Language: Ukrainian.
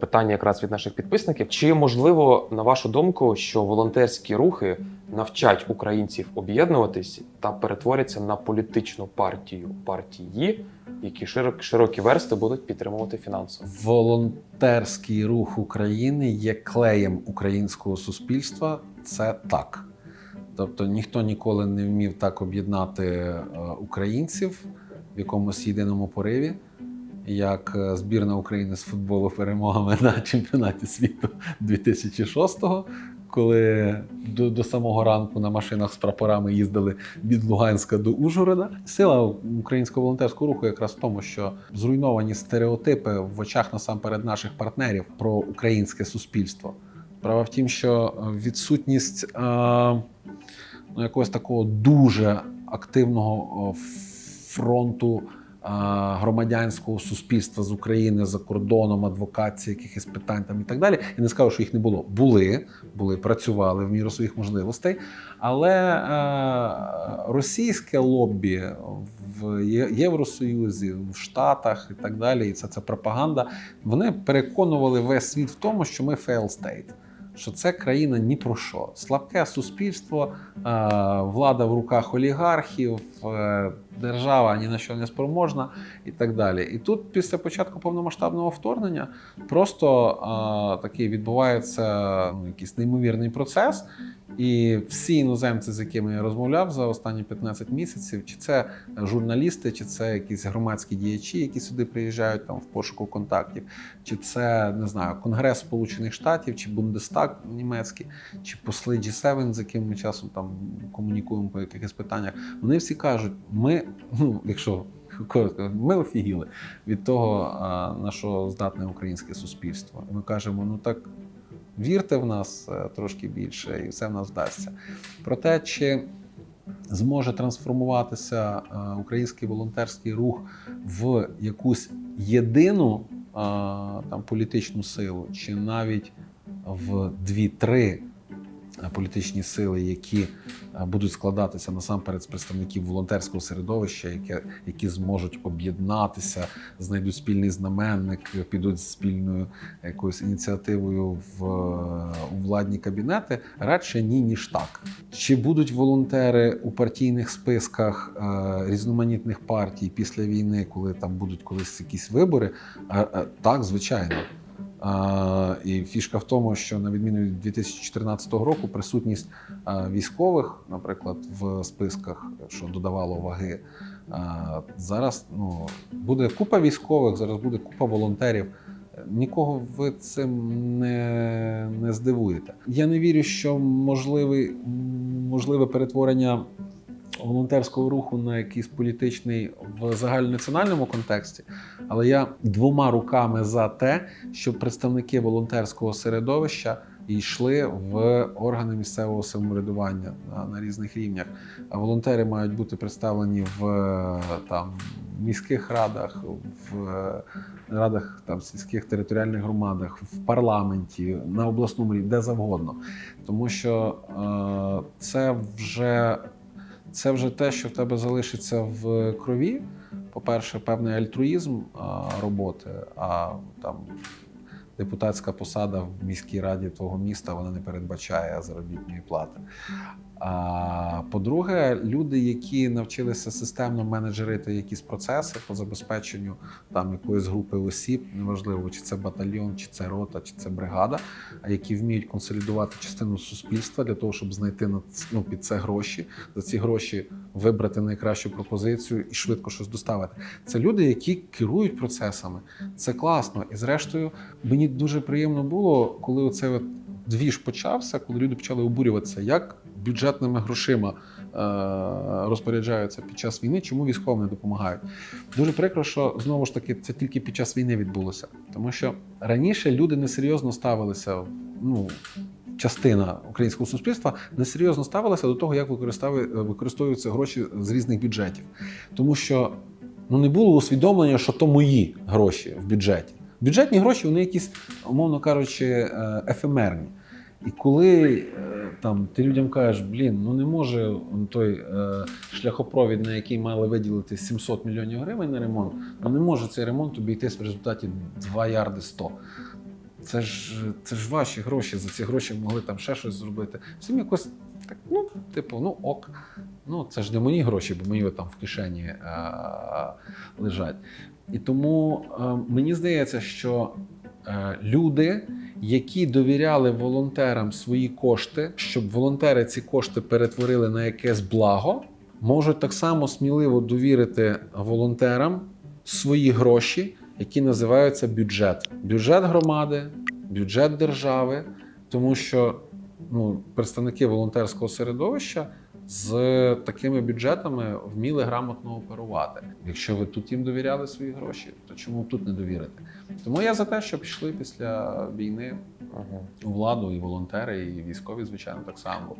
Питання якраз від наших підписників: чи можливо, на вашу думку, що волонтерські рухи навчать українців об'єднуватись та перетворяться на політичну партію партії, які широк, широкі версти будуть підтримувати фінансово? Волонтерський рух України є клеєм українського суспільства. Це так. Тобто ніхто ніколи не вмів так об'єднати е, українців в якомусь єдиному пориві, як е, збірна України з футболу перемогами на чемпіонаті світу 2006-го, коли до, до самого ранку на машинах з прапорами їздили від Луганська до Ужгорода. Сила українського волонтерського руху якраз в тому, що зруйновані стереотипи в очах насамперед наших партнерів про українське суспільство. Справа в тім, що відсутність е, ну, якогось такого дуже активного фронту е, громадянського суспільства з України за кордоном, адвокації, якихось питань там і так далі. Я не скажу, що їх не було. Були, були, працювали в міру своїх можливостей. Але е, російське лобі в Євросоюзі, в Штатах і так далі, і це, це пропаганда. Вони переконували весь світ в тому, що ми fail state, що це країна ні про що. Слабке суспільство, е, влада в руках олігархів, е, держава ні на що не спроможна і так далі. І тут, після початку повномасштабного вторгнення, просто е, такий відбувається ну, якийсь неймовірний процес. І всі іноземці, з якими я розмовляв за останні 15 місяців, чи це журналісти, чи це якісь громадські діячі, які сюди приїжджають там в пошуку контактів, чи це не знаю, Конгрес Сполучених Штатів, чи Бундестаг німецький, чи посли G7, з якими ми часом там комунікуємо по якихось питаннях. Вони всі кажуть, ми, ну якщо коротко, ми офігіли від того, на що здатне українське суспільство. Ми кажемо, ну так. Вірте в нас е, трошки більше, і все в нас вдасться. Про те, чи зможе трансформуватися е, український волонтерський рух в якусь єдину е, там, політичну силу, чи навіть в дві-три політичні сили, які е, будуть складатися насамперед з представників волонтерського середовища, яке, які зможуть об'єднатися, знайдуть спільний знаменник, підуть з спільною якоюсь ініціативою в е, у владні кабінети, радше ні, ніж так. Чи будуть волонтери у партійних списках е, різноманітних партій після війни, коли там будуть колись якісь вибори? Е, е, так, звичайно. І фішка в тому, що на відміну від 2014 року присутність військових, наприклад, в списках, що додавало ваги, зараз ну, буде купа військових, зараз буде купа волонтерів. Нікого ви цим не, не здивуєте. Я не вірю, що можливий, можливе перетворення волонтерського руху на якийсь політичний в загальнонаціональному контексті, але я двома руками за те, щоб представники волонтерського середовища йшли в органи місцевого самоврядування на, на різних рівнях. Волонтери мають бути представлені в е, там міських радах, в е, радах там сільських територіальних громадах, в парламенті, на обласному рівні, де завгодно. Тому що е, це вже це вже те, що в тебе залишиться в крові. По-перше, певний альтруїзм а, роботи, а там депутатська посада в міській раді твого міста вона не передбачає заробітної плати. А по-друге, люди, які навчилися системно менеджерити якісь процеси по забезпеченню там якоїсь групи осіб, неважливо, чи це батальйон, чи це рота, чи це бригада, а які вміють консолідувати частину суспільства для того, щоб знайти на ну, під це гроші, за ці гроші вибрати найкращу пропозицію і швидко щось доставити. Це люди, які керують процесами. Це класно. І зрештою, мені дуже приємно було, коли оце от двіж почався, коли люди почали обурюватися, як бюджетними грошима е, розпоряджаються під час війни, чому військовим не допомагають. Дуже прикро, що знову ж таки це тільки під час війни відбулося, тому що раніше люди несерйозно ставилися. Ну, частина українського суспільства несерйозно ставилася до того, як використовуються гроші з різних бюджетів, тому що ну не було усвідомлення, що то мої гроші в бюджеті. Бюджетні гроші вони якісь, умовно кажучи, е, ефемерні. І коли е, там ти людям кажеш, блін, ну не може той е, шляхопровід, на який мали виділити 700 мільйонів гривень на ремонт, ну не може цей ремонт обійтись в результаті 2 ярди 100. це ж, це ж ваші гроші. За ці гроші могли там ще щось зробити. Всім якось так, ну, типу, ну ок. Ну, це ж не мої гроші, бо мої там в кишені е- лежать. І тому е, мені здається, що е, люди, які довіряли волонтерам свої кошти, щоб волонтери ці кошти перетворили на якесь благо, можуть так само сміливо довірити волонтерам свої гроші, які називаються бюджет. Бюджет громади, бюджет держави, тому що ну, представники волонтерського середовища з такими бюджетами вміли грамотно оперувати. Якщо ви тут їм довіряли свої гроші, то чому тут не довірити? Тому я за те, щоб пішли після війни у владу і волонтери, і військові, звичайно, так само.